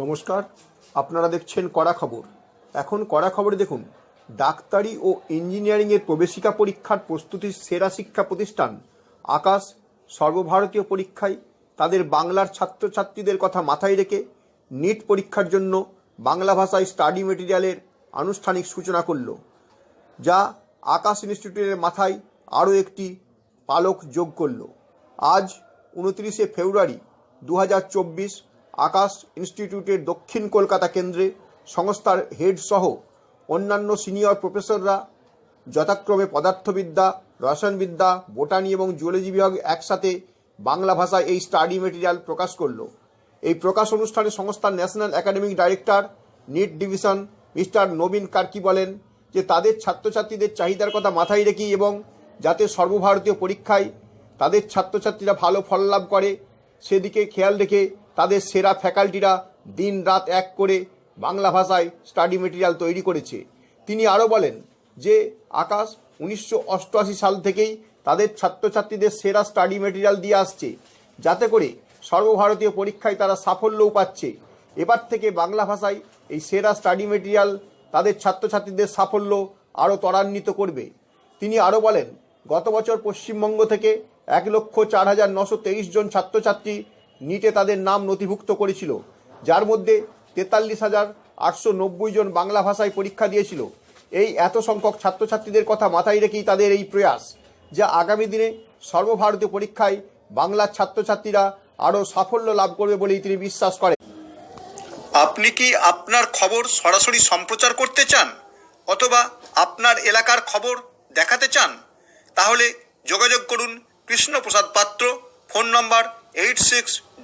নমস্কার, আপনারা দেখছেন কড়া খবর। এখন কড়া খবরে দেখুন, ডাক্তারি ও ইঞ্জিনিয়ারিংয়ের প্রবেশিকা পরীক্ষার প্রস্তুতির সেরা শিক্ষা প্রতিষ্ঠান, আকাশ সর্বভারতীয় পরীক্ষায় তাদের বাংলার ছাত্রছাত্রীদের কথা মাথায় রেখে নিট পরীক্ষার জন্য বাংলা ভাষায় স্টাডি মেটেরিয়ালের আনুষ্ঠানিক সূচনা করল, যা আকাশ ইনস্টিটিউটের মাথায় আরও একটি পালক যোগ করল। আজ উনত্রিশে ফেব্রুয়ারি দু হাজার চব্বিশ আকাশ ইনস্টিটিউটের দক্ষিণ কলকাতা কেন্দ্রে সংস্থার হেড সহ অন্যান্য সিনিয়র প্রফেসররা যথাক্রমে পদার্থবিদ্যা, রসায়নবিদ্যা, বোটানি এবং জুওলজি বিভাগ একসাথে বাংলা ভাষায় এই স্টাডি মেটেরিয়াল প্রকাশ করল। এই প্রকাশ অনুষ্ঠানে সংস্থার national academic director, NEET division mister নবীন কার্কি বলেন যে তাদের ছাত্রছাত্রীদের চাহিদার কথা মাথায় রেখে এবং যাতে সর্বভারতীয় পরীক্ষায় তাদের ছাত্রছাত্রীরা ভালো ফল লাভ করে, সেদিকে খেয়াল রেখে তাদের সেরা ফ্যাকাল্টিরা দিন রাত এক করে বাংলা ভাষায় স্টাডি মেটেরিয়াল তৈরি করেছে। তিনি আরও বলেন যে, আকাশ উনিশশো অষ্টআশি সাল থেকেই তাদের ছাত্রছাত্রীদের সেরা স্টাডি মেটেরিয়াল দিয়ে আসছে, যাতে করে সর্বভারতীয় পরীক্ষায় তারা সাফল্যও পাচ্ছে। এবার থেকে বাংলা ভাষায় এই সেরা স্টাডি মেটেরিয়াল তাদের ছাত্রছাত্রীদের সাফল্য আরও ত্বরান্বিত করবে। তিনি আরও বলেন, গত বছর পশ্চিমবঙ্গ থেকে এক লক্ষ চার হাজার নশো তেইশ জন ছাত্রছাত্রী নিটে তাদের নাম নথিভুক্ত করেছিল, যার মধ্যে তেতাল্লিশ হাজার আটশো নব্বই জন বাংলা ভাষায় পরীক্ষা দিয়েছিল। এই এত সংখ্যক ছাত্রছাত্রীদের কথা মাথায় রেখেই তাদের এই প্রয়াস, যা আগামী দিনে সর্বভারতীয় পরীক্ষায় বাংলার ছাত্রছাত্রীরা আরও সাফল্য লাভ করবে বলেই তিনি বিশ্বাস করেন। আপনি কি আপনার খবর সরাসরি সম্প্রচার করতে চান, অথবা আপনার এলাকার খবর দেখাতে চান? তাহলে যোগাযোগ করুন Krishnaprasad Patra, phone number eight six